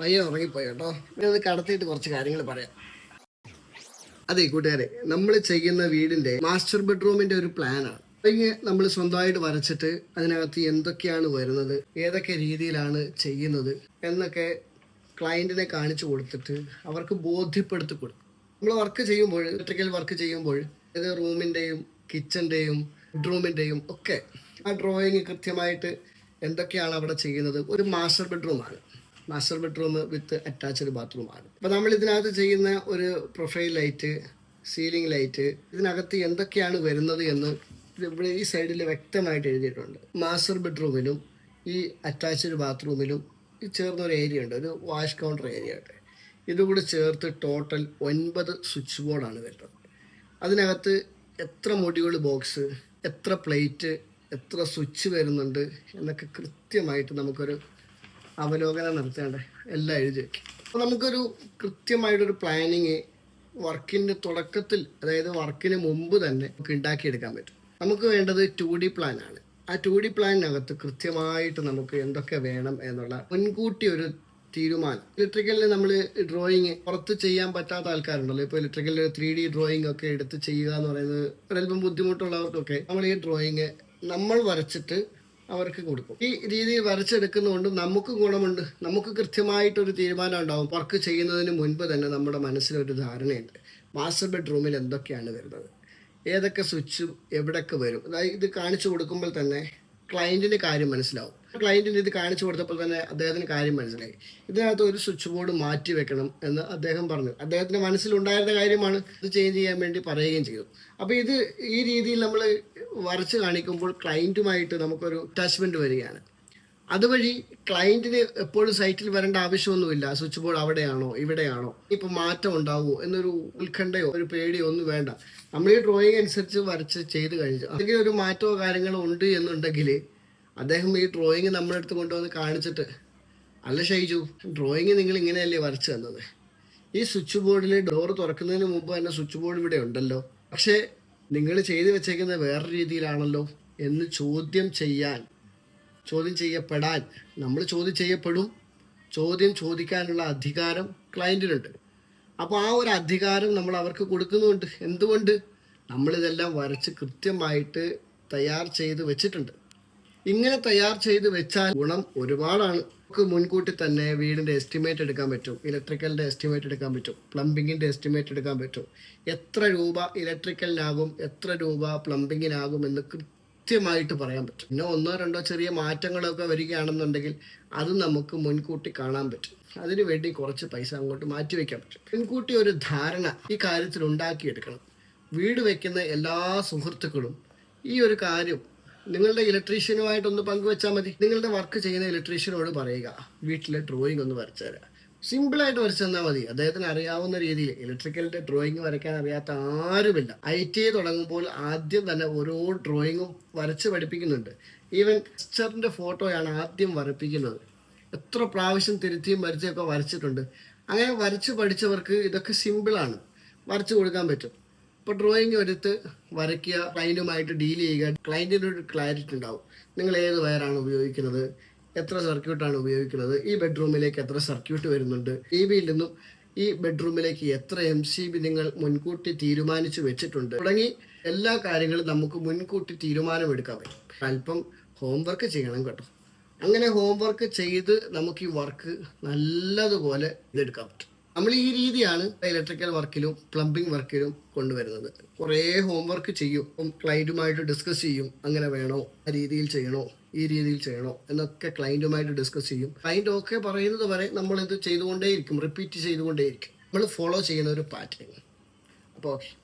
പയ്യെ ഉറങ്ങിപ്പോയി കേട്ടോ. അത് കടത്തിയിട്ട് കുറച്ച് കാര്യങ്ങൾ പറയാം. അതെ കൂട്ടുകാരെ നമ്മൾ ചെയ്യുന്ന വീടിന്റെ മാസ്റ്റർ ബെഡ്റൂമിന്റെ ഒരു പ്ലാനാണ് അല്ലെങ്കിൽ നമ്മൾ സ്വന്തമായിട്ട് വരച്ചിട്ട് അതിനകത്ത് എന്തൊക്കെയാണ് വരുന്നത് ഏതൊക്കെ രീതിയിലാണ് ചെയ്യുന്നത് എന്നൊക്കെ ക്ലയന്റിനെ കാണിച്ചു കൊടുത്തിട്ട് അവർക്ക് ബോധ്യപ്പെടുത്തി കൊടുക്കും. നമ്മൾ വർക്ക് ചെയ്യുമ്പോൾ ഇലക്ട്രിക്കൽ വർക്ക് ചെയ്യുമ്പോൾ ഇത് റൂമിന്റെയും കിച്ചന്റെയും ബെഡ്റൂമിന്റെയും ഒക്കെ ആ ഡ്രോയിങ് കൃത്യമായിട്ട് എന്തൊക്കെയാണ് അവിടെ ചെയ്യുന്നത്? ഒരു മാസ്റ്റർ ബെഡ്റൂമാണ് മാസ്റ്റർ ബെഡ്റൂം വിത്ത് അറ്റാച്ച്ഡ് ബാത്റൂമാണ് അപ്പോൾ നമ്മൾ ഇതിനകത്ത് ചെയ്യുന്ന ഒരു പ്രൊഫൈൽ ലൈറ്റ് സീലിംഗ് ലൈറ്റ് ഇതിനകത്ത് എന്തൊക്കെയാണ് വരുന്നത് എന്ന് ഇവിടെ ഈ സൈഡിൽ വ്യക്തമായിട്ട് എഴുതിയിട്ടുണ്ട്. മാസ്റ്റർ ബെഡ്റൂമിലും ഈ അറ്റാച്ച്ഡ് ബാത്റൂമിലും ഈ ചേർന്ന ഒരു ഏരിയ ഉണ്ട്. ഒരു വാഷ് കൗണ്ടർ ഏരിയ ഉണ്ട്. ഇതുകൂടി ചേർത്ത് ടോട്ടൽ ഒൻപത് സ്വിച്ച് ബോർഡാണ് വരുന്നത്. അതിനകത്ത് എത്ര മൊഡ്യൂൾ ബോക്സ് എത്ര പ്ലേറ്റ് എത്ര സ്വിച്ച് വരുന്നുണ്ട് എന്നൊക്കെ കൃത്യമായിട്ട് നമുക്കൊരു അവലോകനം നടത്തേണ്ടത് എല്ലാം എഴുതി വെക്കും. അപ്പോൾ നമുക്കൊരു കൃത്യമായിട്ടൊരു പ്ലാനിങ് വർക്കിന്റെ തുടക്കത്തിൽ അതായത് വർക്കിന് മുമ്പ് തന്നെ നമുക്ക് ഉണ്ടാക്കിയെടുക്കാൻ പറ്റും. നമുക്ക് വേണ്ടത് ടു ഡി പ്ലാനാണ് ആ ടു ഡി പ്ലാനിനകത്ത് കൃത്യമായിട്ട് നമുക്ക് എന്തൊക്കെ വേണം എന്നുള്ള മുൻകൂട്ടി ഒരു തീരുമാനം. ഇലക്ട്രിക്കലിൽ നമ്മൾ ഡ്രോയിങ് പുറത്ത് ചെയ്യാൻ പറ്റാത്ത ആൾക്കാരുണ്ടല്ലോ. ഇപ്പോൾ ഇലക്ട്രിക്കലിൽ ത്രീ ഡി ഡ്രോയിങ് ഒക്കെ എടുത്ത് ചെയ്യുക എന്ന് പറയുന്നത് ഒരല്പം ബുദ്ധിമുട്ടുള്ളവർക്കൊക്കെ നമ്മൾ ഈ ഡ്രോയിങ് നമ്മൾ വരച്ചിട്ട് അവർക്ക് കൊടുക്കും. ഈ രീതിയിൽ വരച്ചെടുക്കുന്നതുകൊണ്ട് നമുക്ക് ഗുണമുണ്ട്. നമുക്ക് കൃത്യമായിട്ടൊരു തീരുമാനം ഉണ്ടാവും. വർക്ക് ചെയ്യുന്നതിന് മുൻപ് തന്നെ നമ്മുടെ മനസ്സിലൊരു ധാരണയുണ്ട്. മാസ്റ്റർ ബെഡ്റൂമിൽ എന്തൊക്കെയാണ് വരുന്നത്? ഏതൊക്കെ സ്വിച്ച് എവിടെയൊക്കെ വരും? അതായത് ഇത് കാണിച്ചു കൊടുക്കുമ്പോൾ തന്നെ ക്ലയന്റിന് കാര്യം മനസ്സിലാവും. ക്ലയന്റിന് ഇത് കാണിച്ചു കൊടുത്തപ്പോൾ തന്നെ അദ്ദേഹത്തിന് കാര്യം മനസ്സിലായി. ഇതിനകത്ത് ഒരു സ്വിച്ച് ബോർഡ് മാറ്റി വെക്കണം എന്ന് അദ്ദേഹം പറഞ്ഞു. അദ്ദേഹത്തിന്റെ മനസ്സിലുണ്ടായിരുന്ന കാര്യമാണ് ഇത് ചേഞ്ച് ചെയ്യാൻ വേണ്ടി പറയുകയും ചെയ്തു. അപ്പോൾ ഇത് ഈ രീതിയിൽ നമ്മൾ വരച്ച് കാണിക്കുമ്പോൾ ക്ലയന്റുമായിട്ട് നമുക്കൊരു അറ്റാച്ച്മെന്റ് വരികയാണ്. അതുവഴി ക്ലയന്റിന് എപ്പോഴും സൈറ്റിൽ വരേണ്ട ആവശ്യമൊന്നുമില്ല. സ്വിച്ച് ബോർഡ് അവിടെയാണോ ഇവിടെയാണോ ഇപ്പോൾ മാറ്റം ഉണ്ടാവുമോ എന്നൊരു ഉത്കണ്ഠയോ ഒരു പേടിയോ ഒന്നും വേണ്ട. നമ്മൾ ഈ ഡ്രോയിങ് അനുസരിച്ച് വരച്ച് ചെയ്ത് കഴിഞ്ഞു. അല്ലെങ്കിൽ ഒരു മാറ്റമോ കാര്യങ്ങളോ ഉണ്ട് എന്നുണ്ടെങ്കിൽ അദ്ദേഹം ഈ ഡ്രോയിങ് നമ്മുടെ അടുത്ത് കൊണ്ടുവന്ന് കാണിച്ചിട്ട് അല്ല ഷൈജു ഡ്രോയിങ് നിങ്ങൾ ഇങ്ങനെയല്ലേ വരച്ചു തന്നത്? ഈ സ്വിച്ച് ബോർഡിൽ ഡോർ തുറക്കുന്നതിന് മുമ്പ് തന്നെ സ്വിച്ച് ബോർഡ് ഇവിടെ ഉണ്ടല്ലോ. പക്ഷേ നിങ്ങൾ ചെയ്തു വെച്ചേക്കുന്നത് വേറെ രീതിയിലാണല്ലോ എന്ന് ചോദ്യം ചെയ്യാൻ ചോദ്യം ചെയ്യപ്പെടാൻ നമ്മൾ ചോദ്യം ചെയ്യപ്പെടും. ചോദ്യം ചോദിക്കാനുള്ള അധികാരം ക്ലയന്റിനുണ്ട് അപ്പോൾ ആ ഒരു അധികാരം നമ്മൾ അവർക്ക് കൊടുക്കുന്നുണ്ട്. എന്തുകൊണ്ട്? നമ്മളിതെല്ലാം വരച്ച് കൃത്യമായിട്ട് തയ്യാർ ചെയ്ത് വെച്ചിട്ടുണ്ട്. ഇങ്ങനെ തയ്യാർ ചെയ്ത് വെച്ചാൽ ഗുണം ഒരുപാടാണ്. നമുക്ക് മുൻകൂട്ടി തന്നെ വീടിന്റെ എസ്റ്റിമേറ്റ് എടുക്കാൻ പറ്റും. ഇലക്ട്രിക്കലിന്റെ എസ്റ്റിമേറ്റ് എടുക്കാൻ പറ്റും. പ്ലംബിങ്ങിന്റെ എസ്റ്റിമേറ്റ് എടുക്കാൻ പറ്റും. എത്ര രൂപ ഇലക്ട്രിക്കലിനാകും എത്ര രൂപ പ്ലംബിങ്ങിനാകും എന്ന് കൃത്യമായിട്ട് പറയാൻ പറ്റും. പിന്നെ ഒന്നോ രണ്ടോ ചെറിയ മാറ്റങ്ങളൊക്കെ വരികയാണെന്നുണ്ടെങ്കിൽ അത് നമുക്ക് മുൻകൂട്ടി കാണാൻ പറ്റും. അതിനു വേണ്ടി കുറച്ച് പൈസ അങ്ങോട്ട് മാറ്റി വയ്ക്കാൻ പറ്റും. മുൻകൂട്ടി ഒരു ധാരണ ഈ കാര്യത്തിൽ ഉണ്ടാക്കിയെടുക്കണം വീട് വയ്ക്കുന്ന എല്ലാ സുഹൃത്തുക്കളും ഈ ഒരു കാര്യം നിങ്ങളുടെ ഇലക്ട്രീഷ്യനുമായിട്ട് ഇലക്ട്രീഷ്യനുമായിട്ടൊന്ന് പങ്കുവെച്ചാൽ മതി. നിങ്ങളുടെ വർക്ക് ചെയ്യുന്ന ഇലക്ട്രീഷ്യനോട് പറയുക. വീട്ടിലെ ഡ്രോയിങ് ഒന്ന് വരച്ചു തരാം. സിമ്പിളായിട്ട് വരച്ചു തന്നാൽ മതി. അദ്ദേഹത്തിന് അറിയാവുന്ന രീതിയിൽ ഇലക്ട്രിക്കലിന്റെ ഡ്രോയിങ് വരയ്ക്കാൻ അറിയാത്ത ആരുമില്ല. ഐ ടി ഐ തുടങ്ങുമ്പോൾ ആദ്യം തന്നെ ഓരോ ഡ്രോയിങ്ങും വരച്ച് പഠിപ്പിക്കുന്നുണ്ട്. ഈവൻ ടെക്സ്ചറിന്റെ ഫോട്ടോയാണ് ആദ്യം വരപ്പിക്കുന്നത്. എത്ര പ്രാവശ്യം തിരുത്തിയും വരച്ചൊക്കെ വരച്ചിട്ടുണ്ട്. അങ്ങനെ വരച്ച് പഠിച്ചവർക്ക് ഇതൊക്കെ സിമ്പിളാണ് വരച്ചു കൊടുക്കാൻ പറ്റും. ഇപ്പോൾ ഡ്രോയിങ് എടുത്ത് വരയ്ക്കുക ക്ലയന്റുമായിട്ട് ഡീൽ ചെയ്യുക ക്ലയന്റിന് ഒരു ക്ലാരിറ്റി ഉണ്ടാവും. നിങ്ങൾ ഏത് വയറാണ് ഉപയോഗിക്കുന്നത്? എത്ര സർക്യൂട്ടാണ് ഉപയോഗിക്കുന്നത്? ഈ ബെഡ്റൂമിലേക്ക് എത്ര സർക്യൂട്ട് വരുന്നുണ്ട്? ടി വിയിൽ നിന്നും ഈ ബെഡ്റൂമിലേക്ക് എത്ര എം സി ബി നിങ്ങൾ മുൻകൂട്ടി തീരുമാനിച്ചു വെച്ചിട്ടുണ്ട്? തുടങ്ങി എല്ലാ കാര്യങ്ങളും നമുക്ക് മുൻകൂട്ടി തീരുമാനമെടുക്കാൻ പറ്റും. അല്പം ഹോംവർക്ക് ചെയ്യണം കേട്ടോ. അങ്ങനെ ഹോംവർക്ക് ചെയ്ത് നമുക്ക് ഈ വർക്ക് നല്ലതുപോലെ ഇതെടുക്കാൻ പറ്റും. നമ്മൾ ഈ രീതിയാണ് ഇലക്ട്രിക്കൽ വർക്കിലും പ്ലംബിംഗ് വർക്കിലും കൊണ്ടുവരുന്നത്. കുറേ ഹോംവർക്ക് ചെയ്യും. ക്ലയന്റുമായിട്ട് ഡിസ്കസ് ചെയ്യും. അങ്ങനെ വേണോ? ആ രീതിയിൽ ചെയ്യണോ? ഈ രീതിയിൽ ചെയ്യണോ? എന്നൊക്കെ ക്ലയന്റുമായിട്ട് ഡിസ്കസ് ചെയ്യും. ക്ലയന്റ് ഒക്കെ പറയുന്നത് വരെ നമ്മളിത് ചെയ്തുകൊണ്ടേയിരിക്കും. റിപ്പീറ്റ് ചെയ്തുകൊണ്ടേയിരിക്കും. നമ്മൾ ഫോളോ ചെയ്യുന്ന ഒരു പാറ്റേൺ അപ്പോൾ ഓക്കെ